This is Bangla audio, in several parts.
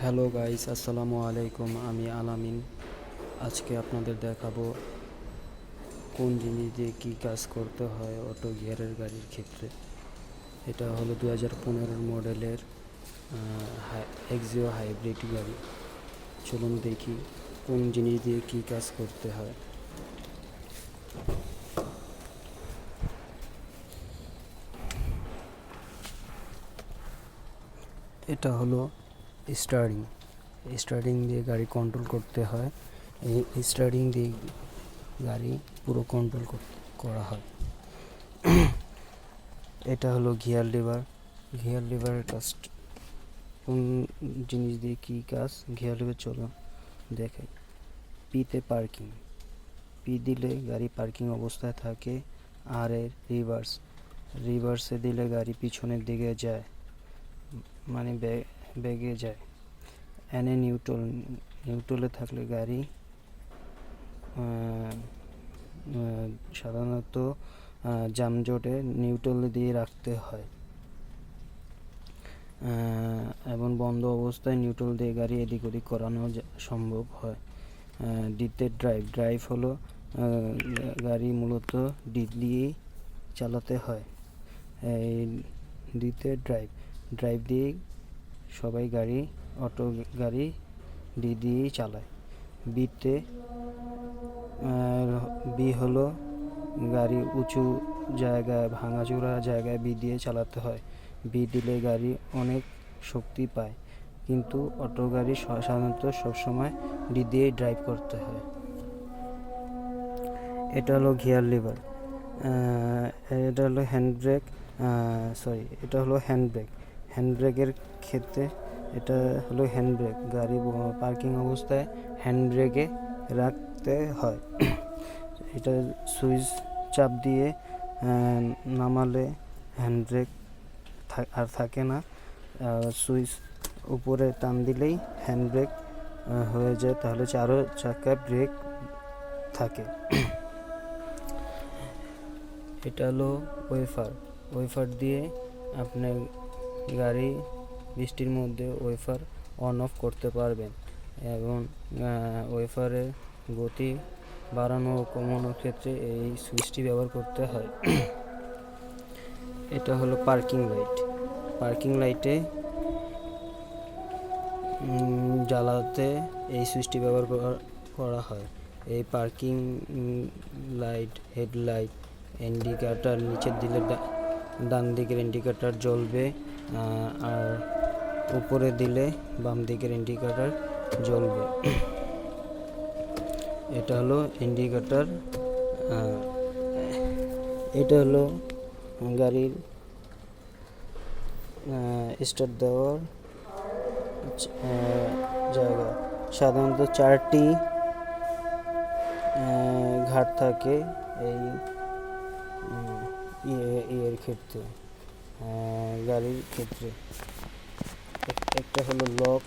হ্যালো গাইস, আসসালামু আলাইকুম, আমি আলামিন। আজকে আপনাদের দেখাবো কোন জিনিস দিয়ে কী কাজ করতে হয় অটো গিয়ারের গাড়ির ক্ষেত্রে। এটা হলো দু হাজার পনেরোর মডেলের এক্সিও হাইব্রিড গাড়ি। চলুন দেখি কোন জিনিস দিয়ে কী কাজ করতে হয়। এটা হলো স্টারিং স্টারিং দিয়ে গাড়ি কন্ট্রোল করতে হয়। এই স্টারিং দিয়ে গাড়ি পুরো কন্ট্রোল করা হয়। এটা হলো গিয়ার লিভার গিয়ার লিভারের কাজ কোন জিনিস দিয়ে কী কাজ? গিয়ার লিভার চলো দেখে পিতে পার্কিং পি দিলে গাড়ি পার্কিং অবস্থায় থাকে। আর এর রিভার্স রিভার্সে দিলে গাড়ি পিছনের দিকে যায়। মানে বেগে যায়। এনে নিউট্রল নিউট্রলে থাকলে গাড়ি সাধারণত আহ, যানজটে নিউট্রল দিয়ে রাখতে হয়। এবং বন্ধ অবস্থায় নিউট্রল দিয়ে গাড়ি এদিক ওদিক করানো সম্ভব হয়। ডিতে ড্রাইভ ড্রাইভ হলো গাড়ি মূলত ডিপ দিয়েই চালাতে হয়। এই ড্রাইভ ড্রাইভ দিয়ে সবাই গাড়ি, অটো গাড়ি ডি দিয়েই চালায়। বিতে বি হলো গাড়ি উঁচু জায়গায়, ভাঙাচোরা জায়গায় বি দিয়ে চালাতে হয়। বি দিলে গাড়ি অনেক শক্তি পায়। কিন্তু অটো গাড়ি সাধারণত সবসময় ডি দিয়েই ড্রাইভ করতে হয়। এটা হলো গিয়ার লিভার। এটা হলো হ্যান্ড ব্রেক সরি, এটা হলো হ্যান্ড ব্রেক। হ্যান্ড ব্রেকের ক্ষেত্রে এটা হলো হ্যান্ড ব্রেক গাড়ি পার্কিং অবস্থায় হ্যান্ড ব্রেকে রাখতে হয়। এটা সুইচ চাপ দিয়ে নামালে হ্যান্ড ব্রেক আর থাকে না। সুইচ উপরে টান দিলেই হ্যান্ড ব্রেক হয়ে যায়। তাহলে চারো চাকায় ব্রেক থাকে। এটা হলো ওয়েফার। ওয়েফার দিয়ে আপনি গাড়ি বৃষ্টির মধ্যে ওয়েফার অন অফ করতে পারবেন এবং ওয়েফারের গতি বাড়ানো ও কমানোর ক্ষেত্রে এই সুইচটি ব্যবহার করতে হয়। এটা হলো পার্কিং লাইট পার্কিং লাইটে জ্বালাতে এই সুইচটি ব্যবহার করা- হয়। এই পার্কিং লাইট হেডলাইট ইন্ডিকেটার নিচের দিলে ডান দিকের ইন্ডিকেটার জ্বলবে। আর উপরে দিলে বাম দিকের ইন্ডিকেটার জ্বলবে। এটা হলো ইন্ডিকেটার এটা হলো গাড়ির স্টার্ট দেওয়ার জায়গা। সাধারণত চারটি ঘাট থাকে এই ইয়ে ইয়ের ক্ষেত্রে। গাড়ির ক্ষেত্রে। একটা হলো লক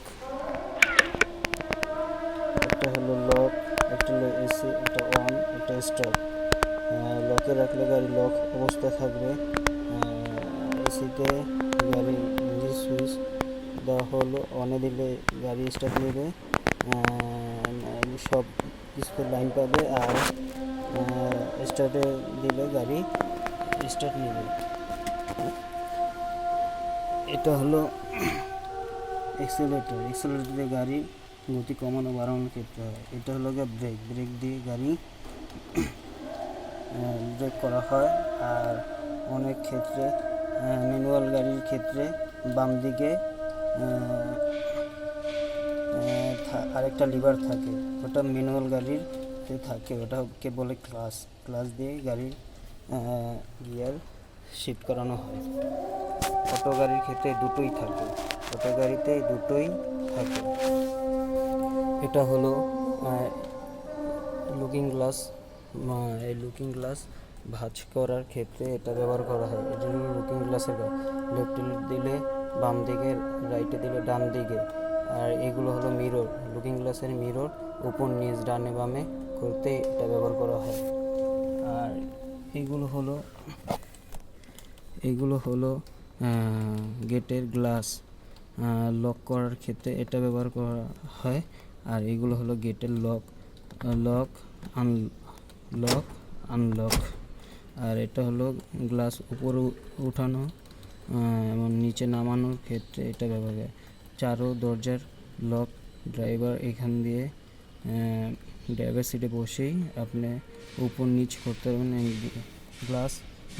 একটা হলো লক একটা হলো এসি একটা অন একটা স্টার্ট লকে রাখলে গাড়ি লক অবস্থায় থাকবে। এসিতে গাড়ি ইঞ্জিন সুইচ দেওয়া হলো অনে দিলে গাড়ি স্টার্ট নেবে। সব কিছু লাইন পাবে আর স্টার্টে দিলে গাড়ি স্টার্ট নেবে। এটা হলো এক্সেলেটর এক্সেলেটর দিয়ে গাড়ি গতি কমানো বাড়ানোর ক্ষেত্রে হয়। এটা হলো গিয়ে ব্রেক ব্রেক দিয়ে গাড়ি ব্রেক করা হয় আর অনেক ক্ষেত্রে ম্যানুয়াল গাড়ির ক্ষেত্রে বাম দিকে আরেকটা লিভার থাকে। ওটা ম্যানুয়াল গাড়ির থাকে। ওটাকে বলে ক্লাস ক্লাস দিয়ে গাড়ির গিয়ার শিফট করানো হয়। অটো গাড়ির ক্ষেত্রে দুটোই থাকে। অটো গাড়িতে দুটোই থাকে। এটা হলো লুকিং গ্লাস এই লুকিং গ্লাস ভাঁজ করার ক্ষেত্রে এটা ব্যবহার করা হয়। এই জন্য লুকিং গ্লাসের লেফটে দিলে বাম দিকে রাইটে দিলে ডান দিকে। আর এগুলো হলো মিরর লুকিং গ্লাসের মিরর উপর, নিচ, ডানে বামে করতে এটা ব্যবহার করা হয়। আর এগুলো হলো এগুলো হলো গেটের গ্লাস লক করার ক্ষেত্রে এটা ব্যবহার করা হয়। আর এগুলো হলো গেটের lock lock unlock unlock আর এটা হলো গ্লাস উপরে উঠানো এবং নিচে নামানোর ক্ষেত্রে এটা ব্যবহার হয়। চারো দরজার লক ড্রাইভার এখান দিয়ে ড্রাইভার সিটে বসেই আপনি উপর নিচ করতে পারবেন। গ্লাস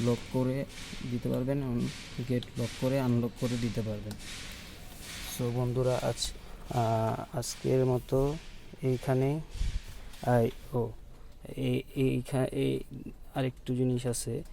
লক করে দিতে পারবেন এবং গেট লক করে আনলক করে দিতে পারবেন। সো বন্ধুরা, আজ আজকের মতো এইখানে, আই, ও, এই এইখানে এই আরেকটু জিনিস আছে।